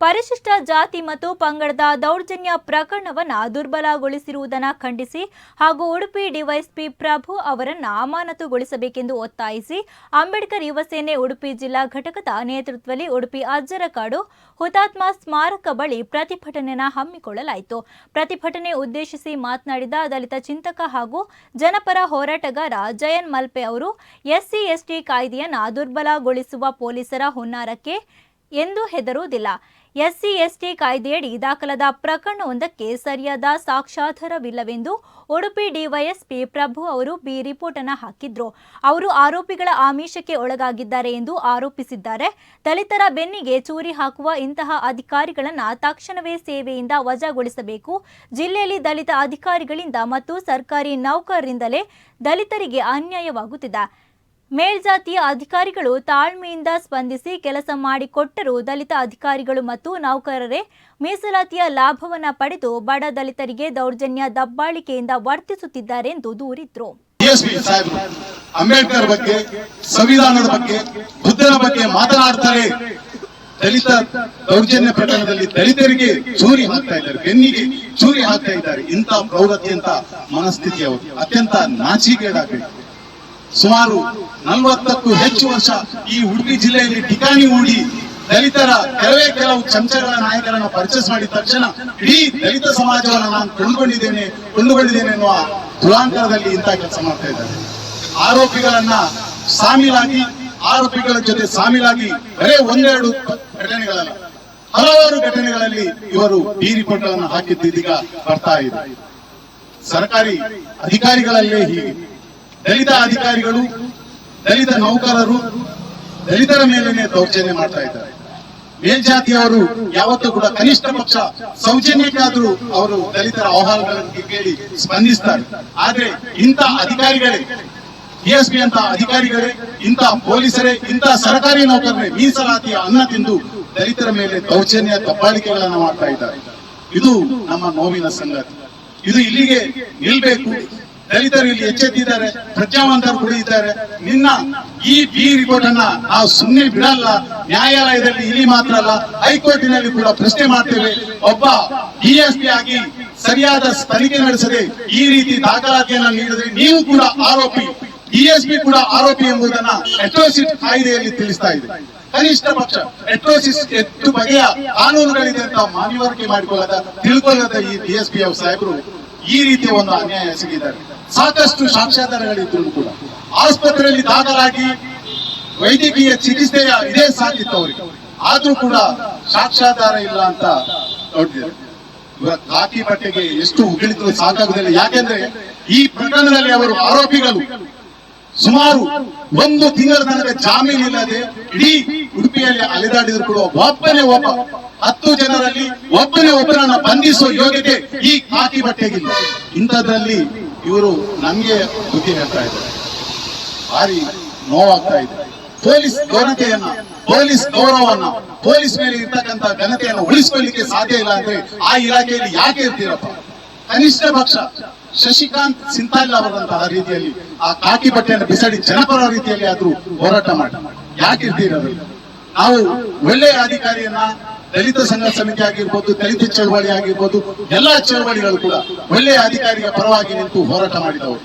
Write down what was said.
ಪರಿಶಿಷ್ಟ ಜಾತಿ ಮತ್ತು ಪಂಗಡದ ದೌರ್ಜನ್ಯ ಪ್ರಕರಣವನ್ನು ದುರ್ಬಲಗೊಳಿಸಿರುವುದನ್ನು ಖಂಡಿಸಿ ಹಾಗೂ ಉಡುಪಿ ಡಿವೈಎಸ್ಪಿ ಪ್ರಭು ಅವರನ್ನು ಅಮಾನತುಗೊಳಿಸಬೇಕೆಂದು ಒತ್ತಾಯಿಸಿ ಅಂಬೇಡ್ಕರ್ ಯುವ ಸೇನೆ ಉಡುಪಿ ಜಿಲ್ಲಾ ಘಟಕದ ನೇತೃತ್ವದಲ್ಲಿ ಉಡುಪಿ ಅಜ್ಜರಕಾಡು ಹುತಾತ್ಮ ಸ್ಮಾರಕ ಬಳಿ ಪ್ರತಿಭಟನೆಯನ್ನು ಹಮ್ಮಿಕೊಳ್ಳಲಾಯಿತು. ಪ್ರತಿಭಟನೆ ಉದ್ದೇಶಿಸಿ ಮಾತನಾಡಿದ ದಲಿತ ಚಿಂತಕ ಹಾಗೂ ಜನಪರ ಹೋರಾಟಗಾರ ಜಯನ್ ಮಲ್ಪೆ ಅವರು, ಎಸ್ಸಿ, ಎಸ್ಟಿ ಕಾಯ್ದೆಯನ್ನು ದುರ್ಬಲಗೊಳಿಸುವ ಪೊಲೀಸರ ಹುನ್ನಾರಕ್ಕೆ ಎಂದೂ ಹೆದರುವುದಿಲ್ಲ. ಎಸ್ಸಿ ಎಸ್ಟಿ ಕಾಯ್ದೆಯಡಿ ದಾಖಲಾದ ಪ್ರಕರಣವೊಂದಕ್ಕೆ ಸರಿಯಾದ ಸಾಕ್ಷಾಧಾರವಿಲ್ಲವೆಂದು ಉಡುಪಿ ಡಿವೈಎಸ್ಪಿ ಪ್ರಭು ಅವರು ಬಿ ರಿಪೋರ್ಟ್ ಅನ್ನು ಹಾಕಿದ್ರು. ಅವರು ಆರೋಪಿಗಳ ಆಮಿಷಕ್ಕೆ ಒಳಗಾಗಿದ್ದಾರೆ ಎಂದು ಆರೋಪಿಸಿದ್ದಾರೆ. ದಲಿತರ ಬೆನ್ನಿಗೆ ಚೂರಿ ಹಾಕುವ ಇಂತಹ ಅಧಿಕಾರಿಗಳನ್ನು ತಕ್ಷಣವೇ ಸೇವೆಯಿಂದ ವಜಾಗೊಳಿಸಬೇಕು. ಜಿಲ್ಲೆಯಲ್ಲಿ ದಲಿತ ಅಧಿಕಾರಿಗಳಿಂದ ಮತ್ತು ಸರ್ಕಾರಿ ನೌಕರರಿಂದಲೇ ದಲಿತರಿಗೆ ಅನ್ಯಾಯವಾಗುತ್ತಿದೆ. ಮೇಲ್ಜಾತಿಯ ಅಧಿಕಾರಿಗಳು ತಾಳ್ಮೆಯಿಂದ ಸ್ಪಂದಿಸಿ ಕೆಲಸ ಮಾಡಿಕೊಟ್ಟರು ದಲಿತ ಅಧಿಕಾರಿಗಳು ಮತ್ತು ನೌಕರರೇ ಮೀಸಲಾತಿಯ ಲಾಭವನ್ನ ಪಡೆದು ಬಡ ದಲಿತರಿಗೆ ದೌರ್ಜನ್ಯ ದಬ್ಬಾಳಿಕೆಯಿಂದ ವರ್ತಿಸುತ್ತಿದ್ದಾರೆ ಎಂದು ದೂರಿದ್ರು ಅಂಬೇಡ್ಕರ್ ಬಗ್ಗೆ, ಸಂವಿಧಾನದ ಬಗ್ಗೆ ಬುದ್ಧನ ಬಗ್ಗೆ ಮಾತನಾಡ್ತಾರೆ. ದಲಿತ ದೌರ್ಜನ್ಯ ಪ್ರಕರಣದಲ್ಲಿ ದಲಿತರಿಗೆ ಚೂರಿ ಹಾಕ್ತಾ ಇದ್ದಾರೆ, ಬೆನ್ನಿಗೆ ಚೂರಿ ಹಾಕ್ತಾ ಇದ್ದಾರೆ. ಇಂಥ ಪ್ರೌಢತ್ಯಂತ ಮನಸ್ಥಿತಿ ಅವರು ಅತ್ಯಂತ ನಾಚಿಕೆಡಾಗಬೇಕು ಸುಮಾರು ನಲವತ್ತಕ್ಕೂ ಹೆಚ್ಚು ವರ್ಷ ಈ ಉಡುಪಿ ಜಿಲ್ಲೆಯಲ್ಲಿ ಠಿಕಾಣಿ ಹೂಡಿ ದಲಿತರ ಕೆಲವೇ ಕೆಲವು ಚಮಚಗಳ ನಾಯಕರನ್ನು ಪರ್ಚೇಸ್ ಮಾಡಿದ ತಕ್ಷಣ ಇಡೀ ದಲಿತ ಸಮಾಜವನ್ನು ನಾನು ಕೊಂಡುಕೊಂಡಿದ್ದೇನೆ ಕೊಂಡುಕೊಂಡಿದ್ದೇನೆ ಎನ್ನುವ ದುರಾಂತರದಲ್ಲಿ ಇಂತಹ ಕೆಲಸ ಮಾಡ್ತಾ ಇದ್ದಾರೆ. ಆರೋಪಿಗಳನ್ನ ಸಾಮೀಲಾಗಿ, ಆರೋಪಿಗಳ ಜೊತೆ ಸಾಮೀಲಾಗಿ ಬರೇ ಒಂದೆರಡು ಘಟನೆಗಳಲ್ಲ, ಹಲವಾರು ಘಟನೆಗಳಲ್ಲಿ ಇವರು ಈ ರಿಪೋರ್ಟ್ಗಳನ್ನು ಹಾಕಿದ್ದೀಗ ಬರ್ತಾ ಇದೆ. ಸರ್ಕಾರಿ ಅಧಿಕಾರಿಗಳಲ್ಲೇ ಹೀಗೆ. ದಲಿತ ಅಧಿಕಾರಿಗಳು, ದಲಿತ ನೌಕರರು, ದಲಿತರ ಮೇಲೇನೆ ದೌರ್ಜನ್ಯ ಮಾಡ್ತಾ ಇದ್ದಾರೆ. ಮೇಲ್ಜಾತಿಯವರು ಯಾವತ್ತೂ ಕೂಡ ಕನಿಷ್ಠ ಪಕ್ಷ ಸೌಜನ್ಯಕ್ಕಾದ್ರೂ ಅವರು ದಲಿತರ ಆಹ್ವಾನಗಳನ್ನು ಕೇಳಿ ಸ್ಪಂದಿಸ್ತಾರೆ. ಆದ್ರೆ ಇಂಥ ಅಧಿಕಾರಿಗಳೇ, ಡಿಎಸ್ಪಿ ಅಂತ ಅಧಿಕಾರಿಗಳೇ, ಇಂಥ ಪೊಲೀಸರೇ, ಇಂಥ ಸರ್ಕಾರಿ ನೌಕರರೇ ಮೀಸಲಾತಿಯ ಅನ್ನ ತಿಂದು ದಲಿತರ ಮೇಲೆ ದೌರ್ಜನ್ಯ ದಬ್ಬಾಳಿಕೆಗಳನ್ನು ಮಾಡ್ತಾ ಇದ್ದಾರೆ. ಇದು ನಮ್ಮ ನೋವಿನ ಸಂಗತಿ. ಇದು ಇಲ್ಲಿಗೆ ನಿಲ್ಬೇಕು. ದಲಿತರು ಇಲ್ಲಿ ಎಚ್ಚೆತ್ತಿದ್ದಾರೆ, ಪ್ರಜ್ಞಾವಂತರು ಕೂಡ ಇದ್ದಾರೆ ನಿನ್ನ ಈ ಬಿ ರಿಪೋರ್ಟ್ ಅನ್ನ ನಾವು ಸುಮ್ಮನೆ ಬಿಡಲ್ಲ. ನ್ಯಾಯಾಲಯದಲ್ಲಿ ಇಲ್ಲಿ ಮಾತ್ರ ಅಲ್ಲ, ಹೈಕೋರ್ಟಿನಲ್ಲಿ ಕೂಡ ಪ್ರಶ್ನೆ ಮಾಡ್ತೇವೆ. ಒಬ್ಬ ಡಿಎಸ್ಪಿ ಆಗಿ ಸರಿಯಾದ ತನಿಖೆ ನಡೆಸದೆ ಈ ರೀತಿ ದಾಖಲಾತಿಯನ್ನ ನೀಡಿದ್ರೆ ನೀವು ಕೂಡ ಆರೋಪಿ ಡಿಎಸ್ಪಿ ಕೂಡ ಆರೋಪಿ ಎಂಬುದನ್ನ ಅಟ್ರೋಸಿಟ್ ಕಾಯ್ದೆಯಲ್ಲಿ ತಿಳಿಸ್ತಾ ಇದೆ. ಕನಿಷ್ಠ ಪಕ್ಷ ಎಟ್ರೋಸಿಸ್ ಎಷ್ಟು ಬಗೆಯ ಕಾನೂನುಗಳಿದೆ ಅಂತ ಮಾನ್ಯವರಿಕೆ ಮಾಡಿಕೊಳ್ಳದ, ತಿಳ್ಕೊಳ್ಳದ ಈ ಡಿಎಸ್ಪಿ ಸಾಹೇಬರು ಈ ರೀತಿ ಒಂದು ಅನ್ಯಾಯ ಎಸಗಿದ್ದಾರೆ ಸಾಕಷ್ಟು ಸಾಕ್ಷ್ಯಾಧಾರಗಳಿದ್ರು ಕೂಡ. ಆಸ್ಪತ್ರೆಯಲ್ಲಿ ದಾಖಲಾಗಿ ವೈದ್ಯಕೀಯ ಚಿಕಿತ್ಸೆಯ ಇದೇ ಸಾಕಿತ್ತು ಅವರಿಗೆ. ಆದ್ರೂ ಕೂಡ ಸಾಕ್ಷ್ಯಾಧಾರ ಇಲ್ಲ ಅಂತ ಇವತ್ತು ಹಾಕಿ ಬಟ್ಟೆಗೆ ಎಷ್ಟು ಉಗಿಳಿದ್ರು ಸಾಕಾಗುದಿಲ್ಲ. ಯಾಕೆಂದ್ರೆ ಈ ಪ್ರಕರಣದಲ್ಲಿ ಅವರು ಆರೋಪಿಗಳು. ಸುಮಾರು ಒಂದು ತಿಂಗಳ ತನಕ ಜಾಮೀನು ಇಲ್ಲದೆ ಇಡೀ ಉಡುಪಿಯಲ್ಲಿ ಅಲೆದಾಡಿದ್ರು ಕೂಡ ಒಬ್ಬನೇ ಒಬ್ಬ. ಹತ್ತು ಜನರಲ್ಲಿ ಒಬ್ಬನೇ ಒಬ್ಬರನ್ನ ಬಂಧಿಸುವ ಯೋಗ್ಯತೆ ಈ ಕಾಕಿ ಬಟ್ಟೆಗಿಲ್ಲ. ಇಂಥದ್ರಲ್ಲಿ ಇವರು ನಮಗೆ ಬುದ್ಧಿ ಹೇಳ್ತಾ ಇದ್ದಾರೆ. ಭಾರಿ ನೋವಾಗ್ತಾ ಇದೆ. ಪೊಲೀಸ್ ಘನತೆಯನ್ನ, ಪೊಲೀಸ್ ಗೌರವವನ್ನ, ಪೊಲೀಸ್ ಮೇಲೆ ಇರ್ತಕ್ಕಂತ ಘನತೆಯನ್ನು ಉಳಿಸ್ಕೊಳ್ಳಿಕ್ಕೆ ಸಾಧ್ಯ ಇಲ್ಲ ಅಂದ್ರೆ ಆ ಇಲಾಖೆಯಲ್ಲಿ ಯಾಕೆ ಇರ್ತೀರಪ್ಪ? ಕನಿಷ್ಠ ಪಕ್ಷ, ಶಶಿಕಾಂತ್ ಸಿಂತಾಲ್ ಅವರಂತಹ ರೀತಿಯಲ್ಲಿ ಆ ಕಾಕಿ ಬಟ್ಟೆಯನ್ನು ಬಿಸಾಡಿ ಜನಪರ ರೀತಿಯಲ್ಲಿ ಆದ್ರೂ ಹೋರಾಟ ಮಾಡಿ. ಯಾಕೆ ಇರ್ತೀರ ನಾವು ಒಳ್ಳೆಯ ಅಧಿಕಾರಿಯನ್ನ ದಲಿತ ಸಂಘ ಸಮಿತಿ ಆಗಿರ್ಬೋದು, ದಲಿತ ಚಳವಳಿ ಆಗಿರ್ಬೋದು, ಎಲ್ಲಾ ಚಳವಳಿಗಳು ಕೂಡ ಒಳ್ಳೆಯ ಅಧಿಕಾರಿಗಳ ಪರವಾಗಿ ನಿಂತು ಹೋರಾಟ ಮಾಡಿದವರು